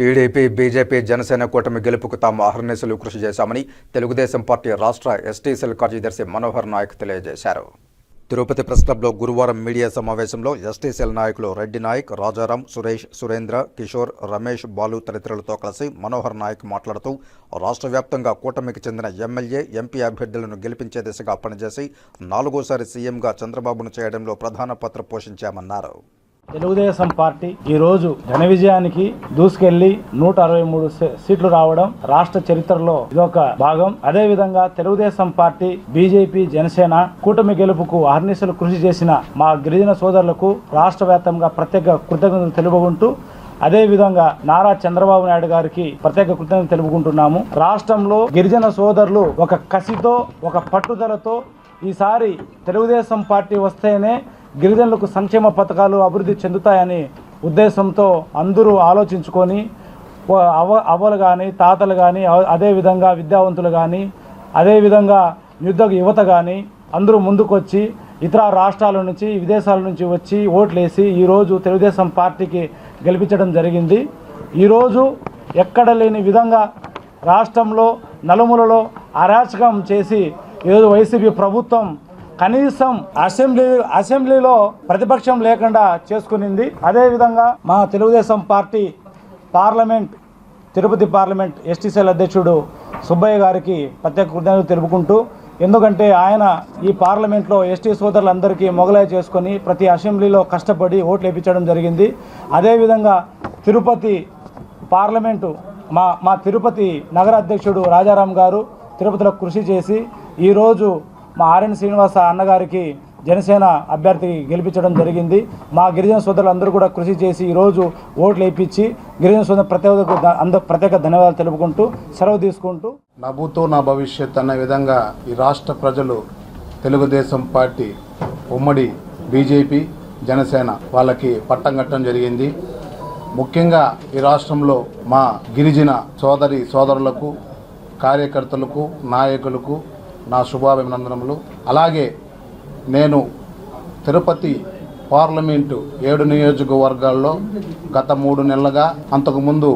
TDP BJP Janasena కూటమి గెలుపుకు తాము అహర్నిశలు కృషి చేశామని తెలుగుదేశం పార్టీ రాష్ట్ర ఎస్టీ సెల్ కార్యదర్శి మనోహర్ నాయక్ తెలియజేశారు. తిరుపతి ప్రెస్ క్లబ్లో గురువారం మీడియా సమావేశంలో ఎస్టీ సెల్ నాయకులు రెడ్డి నాయక్ రాజారాం సురేష్ సురేంద్ర కిషోర్ రమేష్ బాలు తదితరులతో కలిసి మనోహర్ నాయక్ మాట్లాడుతూ రాష్ట్ర వ్యాప్తంగా కూటమికి చెందిన ఎమ్మెల్యే ఎంపీ అభ్యర్థులను గెలిపించే దిశగా పనిచేసి నాలుగోసారి సీఎంగా చంద్రబాబును చేయడంలో ప్రధాన పాత్ర పోషించామన్నారు. తెలుగుదేశం పార్టీ ఈ రోజు ఘన విజయానికి దూసుకెళ్ళి నూట అరవై మూడు సీట్లు రావడం రాష్ట్ర చరిత్రలో ఇదొక భాగం. అదే విధంగా తెలుగుదేశం పార్టీ బీజేపీ జనసేన కూటమి గెలుపుకు అహర్నిశలు కృషి చేసిన మా గిరిజన సోదరులకు రాష్ట్ర వ్యాప్తంగా ప్రత్యేక కృతజ్ఞతలు తెలుపుకుంటూ అదే విధంగా నారా చంద్రబాబు నాయుడు గారికి ప్రత్యేక కృతజ్ఞతలు తెలుపుకుంటున్నాము. రాష్ట్రంలో గిరిజన సోదరులు ఒక కసితో ఒక పట్టుదలతో ఈసారి తెలుగుదేశం పార్టీ వస్తేనే గిరిజనులకు సంక్షేమ పథకాలు అభివృద్ధి చెందుతాయని ఉద్దేశంతో అందరూ ఆలోచించుకొని అవ అవ్వలు కానీ తాతలు కానీ అదేవిధంగా విద్యావంతులు కానీ అదేవిధంగా నిరుద్యోగ యువత కానీ అందరూ ముందుకొచ్చి ఇతర రాష్ట్రాల నుంచి విదేశాల నుంచి వచ్చి ఓట్లేసి ఈరోజు తెలుగుదేశం పార్టీకి గెలిపించడం జరిగింది. ఈరోజు ఎక్కడ లేని విధంగా రాష్ట్రంలో నలుమూలలో అరాచకం చేసి ఈరోజు వైసీపీ ప్రభుత్వం కనీసం అసెంబ్లీ అసెంబ్లీలో ప్రతిపక్షం లేకుండా చేసుకునింది. అదేవిధంగా మా Telugu Desam party parliament Tirupati parliament STCL అధ్యక్షుడు సుబ్బయ్య గారికి ప్రత్యేక కృతజ్ఞతలు తెలుపుకుంటూ ఎందుకంటే ఆయన ఈ పార్లమెంట్లో ఎస్టీ సోదరులందరికీ మొగలాయి చేసుకొని ప్రతి అసెంబ్లీలో కష్టపడి ఓట్లు వేయించడం జరిగింది. అదేవిధంగా తిరుపతి పార్లమెంటు మా మా తిరుపతి నగర అధ్యక్షుడు రాజారాం గారు తిరుపతిలో కృషి చేసి ఈరోజు మా ఆర్ఎన్ శ్రీనివాస అన్నగారికి జనసేన అభ్యర్థి గెలిపించడం జరిగింది. మా గిరిజన సోదరులందరూ కూడా కృషి చేసి ఈరోజు ఓట్లు వేయించి గిరిజన సోదరు ప్రత్యేక అందరూ ప్రత్యేక ధన్యవాదాలు తెలుపుకుంటూ సెలవు తీసుకుంటూ నా భూతో నా భవిష్యత్ అన్న విధంగా ఈ రాష్ట్ర ప్రజలు తెలుగుదేశం పార్టీ ఉమ్మడి బీజేపీ జనసేన వాళ్ళకి పట్టం కట్టడం జరిగింది. ముఖ్యంగా ఈ రాష్ట్రంలో మా గిరిజన సోదరి సోదరులకు కార్యకర్తలకు నాయకులకు నా శుభాభినందనములు. అలాగే నేను తిరుపతి పార్లమెంటు ఏడు నియోజకవర్గాల్లో గత మూడు నెలలుగా అంతకుముందు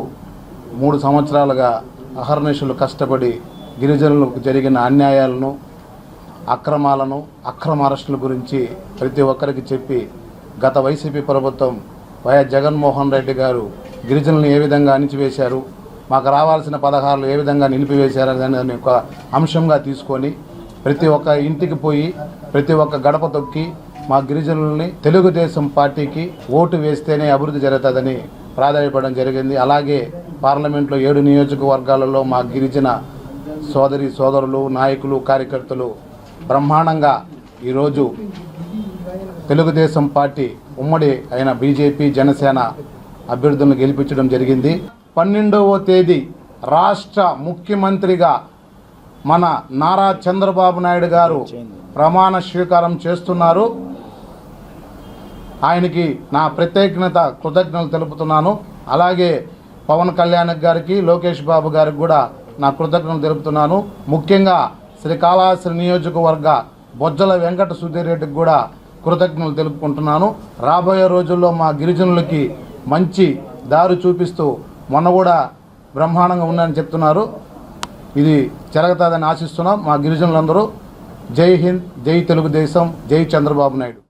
మూడు సంవత్సరాలుగా అహర్నిశలు కష్టపడి గిరిజనులకు జరిగిన అన్యాయాలను అక్రమాలను అక్రమ అరెస్టుల గురించి ప్రతి ఒక్కరికి చెప్పి గత వైసీపీ ప్రభుత్వం వైఎస్ జగన్మోహన్ రెడ్డి గారు గిరిజనులను ఏ విధంగా అణిచివేశారు మాకు రావాల్సిన పథకాలు ఏ విధంగా నిలిపివేశారు ఒక అంశంగా తీసుకొని ప్రతి ఒక్క ఇంటికి పోయి ప్రతి ఒక్క గడప తొక్కి మా గిరిజనుల్ని తెలుగుదేశం పార్టీకి ఓటు వేస్తేనే అభివృద్ధి జరుగుతుందని ప్రాధాన్యపడడం జరిగింది. అలాగే పార్లమెంట్లో ఏడు నియోజకవర్గాలలో మా గిరిజన సోదరి సోదరులు నాయకులు కార్యకర్తలు బ్రహ్మాండంగా ఈరోజు తెలుగుదేశం పార్టీ ఉమ్మడి అయిన బీజేపీ జనసేన అభ్యర్థులను గెలిపించడం జరిగింది. పన్నెండవ తేదీ రాష్ట్ర ముఖ్యమంత్రిగా మన నారా చంద్రబాబు నాయుడు గారు ప్రమాణ స్వీకారం చేస్తున్నారు. ఆయనకి నా ప్రత్యేకత కృతజ్ఞతలు తెలుపుతున్నాను. అలాగే పవన్ కళ్యాణ్ గారికి లోకేష్ బాబు గారికి కూడా నా కృతజ్ఞతలు తెలుపుతున్నాను. ముఖ్యంగా శ్రీకాళహస్తి నియోజకవర్గ బొజ్జల వెంకట సుధీర్ రెడ్డికి కూడా కృతజ్ఞతలు తెలుపుకుంటున్నాను. రాబోయే రోజుల్లో మా గిరిజనులకి మంచి దారి చూపిస్తూ మొన్న కూడా బ్రహ్మాండంగా ఉందని చెప్తున్నారు. ఇది జరుగుతుందని ఆశిస్తున్నాం. మా గిరిజనులందరూ జై హింద్ జై తెలుగుదేశం జై చంద్రబాబు నాయుడు.